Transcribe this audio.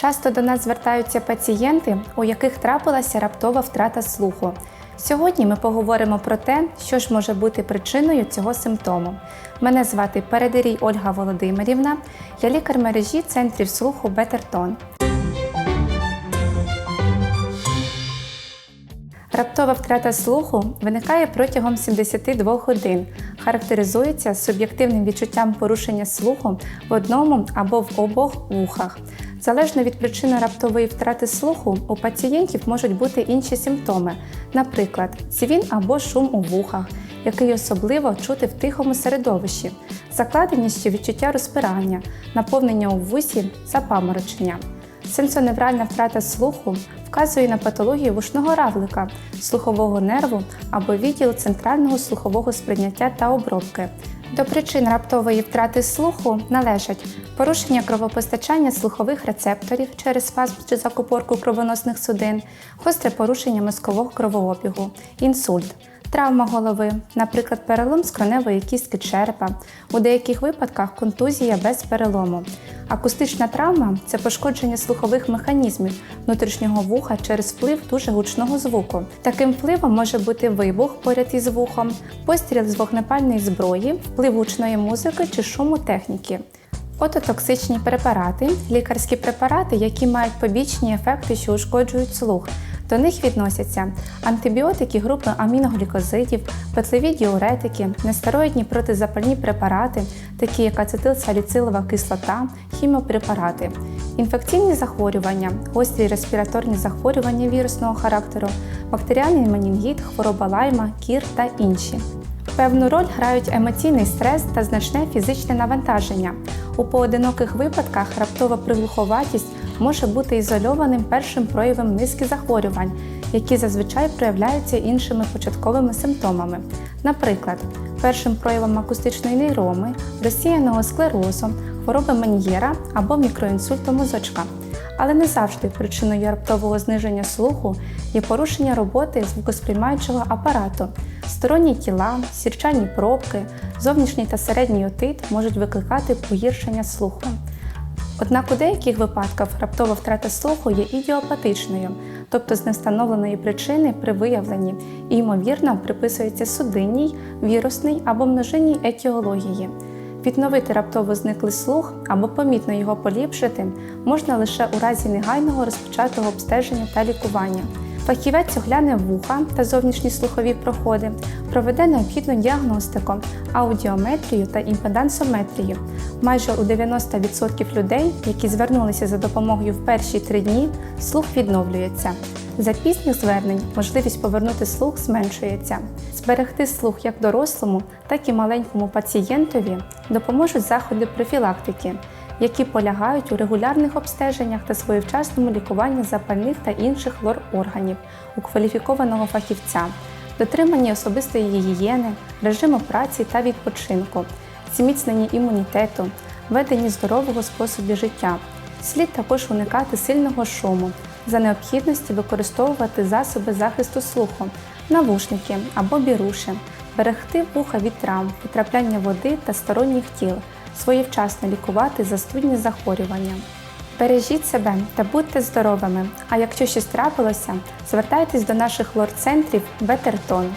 Часто до нас звертаються пацієнти, у яких трапилася раптова втрата слуху. Сьогодні ми поговоримо про те, що ж може бути причиною цього симптому. Мене звати Передерій Ольга Володимирівна, я лікар мережі центрів слуху Бетертон. Раптова втрата слуху виникає протягом 72 годин, характеризується суб'єктивним відчуттям порушення слуху в одному або в обох вухах. Залежно від причини раптової втрати слуху, у пацієнтів можуть бути інші симптоми, наприклад, цвін або шум у вухах, який особливо чути в тихому середовищі, закладеність чи відчуття розпирання, наповнення у вусі, запаморочення. Сенсоневральна втрата слуху вказує на патологію вушного равлика, слухового нерву або відділ центрального слухового сприйняття та обробки. До причин раптової втрати слуху належать порушення кровопостачання слухових рецепторів через фазм чи закупорку кровоносних судин, гостре порушення мозкового кровообігу, інсульт. Травма голови, наприклад, перелом скроневої кістки черепа, у деяких випадках контузія без перелому. Акустична травма це пошкодження слухових механізмів внутрішнього вуха через вплив дуже гучного звуку. Таким впливом може бути вибух поряд із вухом, постріл з вогнепальної зброї, вплив гучної музики чи шуму техніки. Ототоксичні препарати лікарські препарати, які мають побічні ефекти, що ушкоджують слух. До них відносяться антибіотики групи аміноглікозидів, петлові діуретики, нестероїдні протизапальні препарати, такі як ацетилсаліцилова кислота, хіміопрепарати, інфекційні захворювання, гострі респіраторні захворювання вірусного характеру, бактеріальний менінгіт, хвороба лайма, кір та інші. Певну роль грають емоційний стрес та значне фізичне навантаження. У поодиноких випадках раптова приглуховатість може бути ізольованим першим проявом низки захворювань, які зазвичай проявляються іншими початковими симптомами. Наприклад, першим проявом акустичної нейроми, розсіяного склерозу, хвороби Мен'єра або мікроінсульту мозочка. Але не завжди причиною раптового зниження слуху є порушення роботи звукосприймаючого апарату. Сторонні тіла, сірчані пробки, зовнішній та середній отит можуть викликати погіршення слуху. Однак у деяких випадках раптова втрата слуху є ідіопатичною, тобто з невстановленої причини при виявленні і, ймовірно, приписується судинній, вірусній або множинній етіології. Відновити раптово зниклий слух або помітно його поліпшити можна лише у разі негайного розпочатого обстеження та лікування. Фахівець огляне вуха та зовнішні слухові проходи, проведе необхідну діагностику, аудіометрію та імпедансометрію. Майже у 90% людей, які звернулися за допомогою в перші три дні, слух відновлюється. За пізніх звернень можливість повернути слух зменшується. Зберегти слух як дорослому, так і маленькому пацієнтові допоможуть заходи профілактики, які полягають у регулярних обстеженнях та своєвчасному лікуванні запальних та інших лор-органів у кваліфікованого фахівця, дотриманні особистої гігієни, режиму праці та відпочинку, зміцненні імунітету, веденні здорового способу життя. Слід також уникати сильного шуму, за необхідності використовувати засоби захисту слуху, навушники або біруші, берегти вуха від травм, потрапляння води та сторонніх тіл, своєвчасно лікувати застудні захворювання. Бережіть себе та будьте здоровими! А якщо щось трапилося, звертайтесь до наших лор-центрів Бетертон.